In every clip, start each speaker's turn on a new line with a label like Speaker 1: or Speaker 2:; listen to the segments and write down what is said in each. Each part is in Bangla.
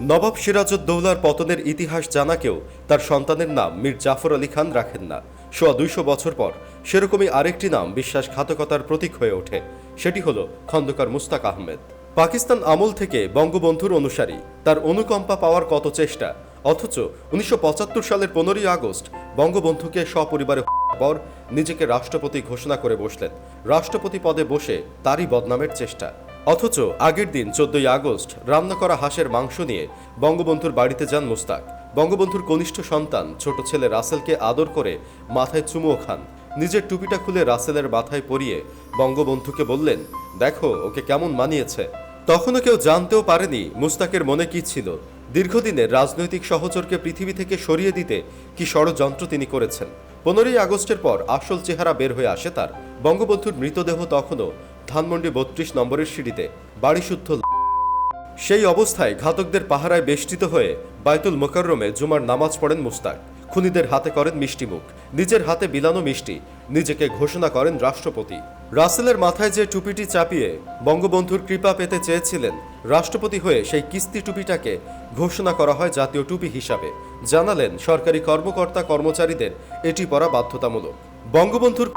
Speaker 1: নবাব সিরাজউদ্দৌলার পতনের ইতিহাস জানাকেও তার সন্তানের নাম মীর জাফর আলী খান রাখেন না। সোয়া দুইশো বছর পর সেরকমই আরেকটি নাম বিশ্বাসঘাতকতার প্রতীক হয়ে ওঠে। সেটি হল খন্দকার মুস্তাক আহমেদ। পাকিস্তান আমল থেকে বঙ্গবন্ধুর অনুসারী তার অনুকম্পা পাওয়ার কত চেষ্টা? অথচ উনিশশো পঁচাত্তর সালের পনেরোই আগস্ট বঙ্গবন্ধুকে সপরিবারে পর নিজেকে রাষ্ট্রপতি ঘোষণা করে বসলেন। রাষ্ট্রপতি পদে বসে তারই বদনামের চেষ্টা। অথচ আগের দিন চোদ্দই আগস্ট রান্না করা হাঁসের মাংস নিয়ে বঙ্গবন্ধুর বাড়িতে যান মুস্তাক। বঙ্গবন্ধুর কনিষ্ঠ সন্তান, ছোট ছেলে রাসেলকে আদর করে মাথায় চুমুও খান। নিজের টুপিটা খুলে রাসেলের মাথায় পরিয়ে বঙ্গবন্ধুকে বললেন, দেখো, ওকে কেমন মানিয়েছে। তখনও কেউ জানতেও পারেনি মুস্তাকের মনে কি ছিল। দীর্ঘদিনের রাজনৈতিক সহচরকে পৃথিবী থেকে সরিয়ে দিতে কি ষড়যন্ত্র তিনি করেছেন। পনেরোই আগস্টের পর আসল চেহারা বের হয়ে আসে তার। বঙ্গবন্ধুর মৃতদেহ তখনও ধানমন্ডি বত্রিশ নম্বরের সিঁড়িতে বাড়িশুদ্ধ সেই অবস্থায় ঘাতকদের পাহারায় বেষ্টিত হয়ে বায়তুল মোকাররমে জুমার নামাজ পড়েন মুস্তাক। খুনিদের হাতে করেন মিষ্টি মুখ। নিজের হাতে বিলানো মিষ্টি। নিজেকে ঘোষণা করেন রাষ্ট্রপতি। রাসেলের মাথায় যে টুপিটি চাপিয়ে বঙ্গবন্ধুর কৃপা পেতে চেয়েছিলেন, রাষ্ট্রপতি হয়ে সেই কিস্তি টুপিটাকে ঘোষণা করা হয় জাতীয় টুপি হিসাবে। জানালেন সরকারি কর্মকর্তা কর্মচারীদের এটি পরা বাধ্যতামূলক। বঙ্গবন্ধুর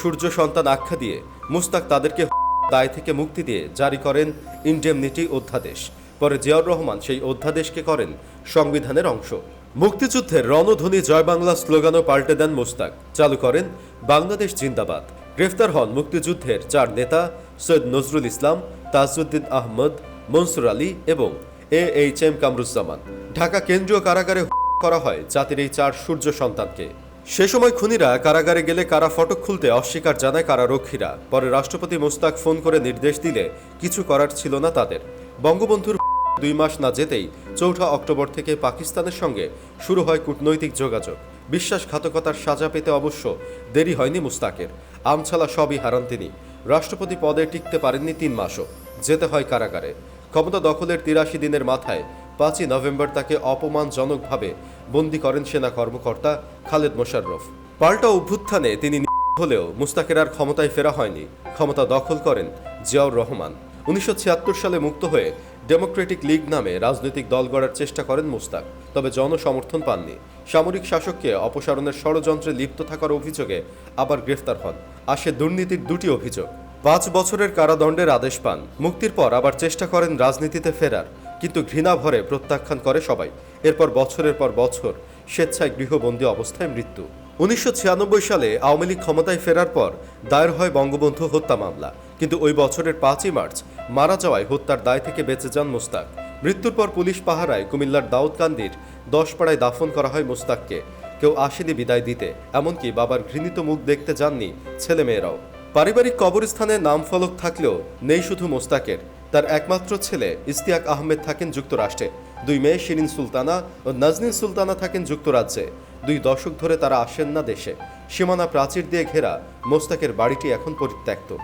Speaker 1: সূর্য সন্তান আখ্যা দিয়ে মুস্তাক তাদেরকে দায় থেকে মুক্তি দিয়ে জারি করেন ইন্ডেমনিটি অধ্যাদেশ। পরে জিয়াউর রহমান সেই অধ্যাদেশকে করেন সংবিধানের অংশ। মুক্তিযুদ্ধের রণধ্বনি জয় বাংলা স্লোগানও পাল্টে দেন মুস্তাক। চালু করেন বাংলাদেশ জিন্দাবাদ। গ্রেফতার হন মুক্তিযুদ্ধের চার নেতা সৈয়দ নজরুল ইসলাম, তাজউদ্দিন আহমদ, মনসুর আলী এবং A H M Kamruzzaman. Dhaka কেন্দ্রীয় কারাগারে করা হয় জাতির এই চার সূর্য সন্তানকে। সে সময় খুনিরা কারাগারে গেলে কারা ফটক খুলতে অস্বীকার জানায় কারারক্ষীরা পরে রাষ্ট্রপতি মোস্তাক ফোন করে নির্দেশ দিলে কিছু করার ছিল না তাদের। বঙ্গবন্ধুর দুই মাস না যেতেই চৌঠা অক্টোবর থেকে পাকিস্তানের সঙ্গে শুরু হয় কূটনৈতিক যোগাযোগ। বিশ্বাসঘাতকতার সাজা পেতে অবশ্য দেরি হয়নি মুস্তাকের আমছালা সবই হারান তিনি। রাষ্ট্রপতি পদে টিকতে পারেননি তিন মাসও। যেতে হয় কারাগারে। ক্ষমতা দখলের তিরাশি দিনের মাথায় পাঁচই নভেম্বর তাকে অপমানজনকভাবে বন্দী করেন সেনা কর্মকর্তা খালেদ মোশাররফ। পাল্টা অভ্যুত্থানে তিনি হলেও মুস্তাকের আর ক্ষমতায় ফেরা হয়নি। ক্ষমতা দখল করেন জিয়াউর রহমান। উনিশশো ছিয়াত্তর সালে মুক্ত হয়ে ডেমোক্রেটিক লীগ নামে রাজনৈতিক দল গড়ার চেষ্টা করেন মুস্তাক, তবে জনসমর্থন পাননি। সামরিক শাসককে অপসারণের ষড়যন্ত্রে লিপ্ত থাকার অভিযোগে আবার গ্রেফতার হন। আসে দুর্নীতির দুটি অভিযোগ। পাঁচ বছরের কারাদণ্ডের আদেশ পান। মুক্তির পর আবার চেষ্টা করেন রাজনীতিতে ফেরার। কিন্তু ঘৃণা ভরে প্রত্যাখ্যান করে সবাই। এরপর বছরের পর বছর স্বেচ্ছায় গৃহবন্দী অবস্থায় মৃত্যু। উনিশশো ছিয়ানব্বই সালে আওয়ামী লীগ ক্ষমতায় ফেরার পর দায়ের হয় বঙ্গবন্ধু হত্যা মামলা। কিন্তু ওই বছরের পাঁচই মার্চ মারা যাওয়ায় হত্যার দায় থেকে বেঁচে যান মুস্তাক। মৃত্যুর পর পুলিশ পাহারায় কুমিল্লার দাউদকান্দির দশপাড়ায় দাফন করা হয় মুস্তাককে। কেউ আসেনি বিদায় দিতে, এমনকি বাবার ঘৃণিত মুখ দেখতে যাননি ছেলেমেয়েরাও। পারিবারিক কবরস্থানে নাম ফলক থাকলেও নেই শুধু মোস্তাকের। তার একমাত্র ছেলে ইস্তিয়াক আহমেদ থাকেন যুক্তরাষ্ট্রে। দুই মেয়ে শিরিন সুলতানা ও নাজনিন সুলতানা থাকেন যুক্তরাজ্যে। দুই দশক ধরে তারা আসেন না দেশে। সীমানা প্রাচীর দিয়ে ঘেরা মোস্তাকের বাড়িটি এখন পরিত্যক্ত।